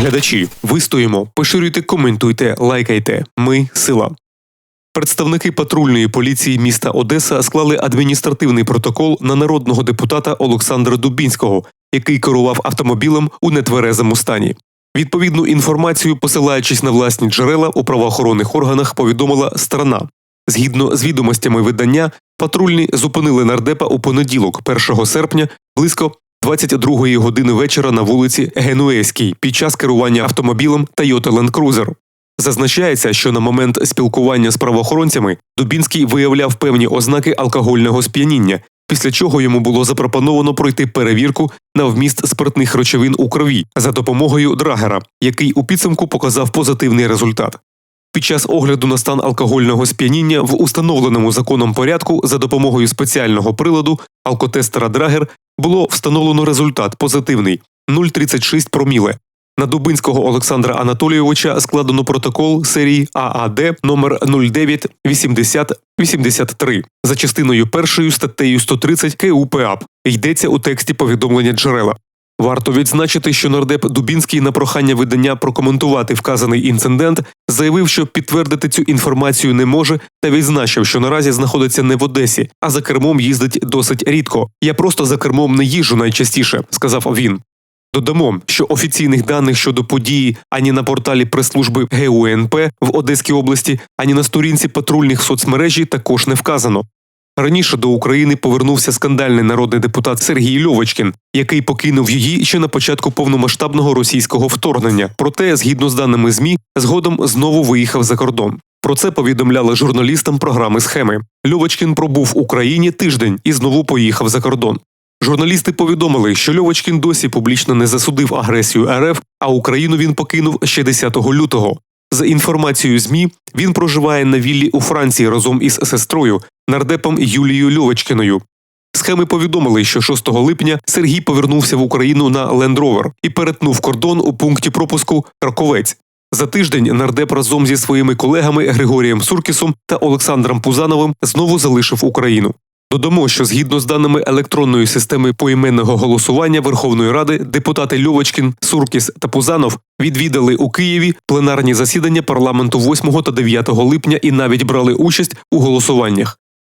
Глядачі, вистоїмо, поширюйте, коментуйте, лайкайте. Ми сила. Представники патрульної поліції міста Одеса склали адміністративний протокол на народного депутата Олександра Дубінського, який керував автомобілем у нетверезому стані. Відповідну інформацію, посилаючись на власні джерела у правоохоронних органах, повідомила сторона. Згідно з відомостями видання, патрульні зупинили нардепа у понеділок, 1 серпня, близько 22-ї години вечора на вулиці Генуезькій під час керування автомобілем Toyota Land Cruiser. Зазначається, що на момент спілкування з правоохоронцями Дубінський виявляв певні ознаки алкогольного сп'яніння, після чого йому було запропоновано пройти перевірку на вміст спиртних речовин у крові за допомогою драгера, який у підсумку показав позитивний результат. Під час огляду на стан алкогольного сп'яніння в установленому законом порядку за допомогою спеціального приладу алкотестера Драгер було встановлено результат позитивний 0,36 проміле. На Дубинського Олександра Анатолійовича складено протокол серії ААД номер 098083 за частиною першою статтею 130 КУПАП. Йдеться у тексті повідомлення джерела. Варто відзначити, що нардеп Дубінський на прохання видання прокоментувати вказаний інцидент заявив, що підтвердити цю інформацію не може, та відзначив, що наразі знаходиться не в Одесі, а за кермом їздить досить рідко. Я просто за кермом не їжджу найчастіше, сказав він. Додамо, що офіційних даних щодо події ані на порталі прес-служби ГУНП в Одеській області, ані на сторінці патрульних соцмережі також не вказано. Раніше до України повернувся скандальний народний депутат Сергій Льовочкін, який покинув її ще на початку повномасштабного російського вторгнення. Проте, згідно з даними змі, згодом знову виїхав за кордон. Про це повідомляли журналістам програми схеми. Льовочкін пробув в Україні тиждень і знову поїхав за кордон. Журналісти повідомили, що Льовочкін досі публічно не засудив агресію РФ, а Україну він покинув ще 10 лютого. За інформацією ЗМІ, він проживає на віллі у Франції разом із сестрою, нардепом Юлією Льовочкіною. Схеми повідомили, що 6 липня Сергій повернувся в Україну на Rover і перетнув кордон у пункті пропуску Краковець. За тиждень нардеп разом зі своїми колегами Григорієм Суркісом та Олександром Пузановим знову залишив Україну. Додамо, що згідно з даними електронної системи поіменного голосування Верховної Ради, депутати Льовочкін, Суркіс та Пузанов відвідали у Києві пленарні засідання парламенту 8 та 9 липня і навіть брали участь у голосуваннях.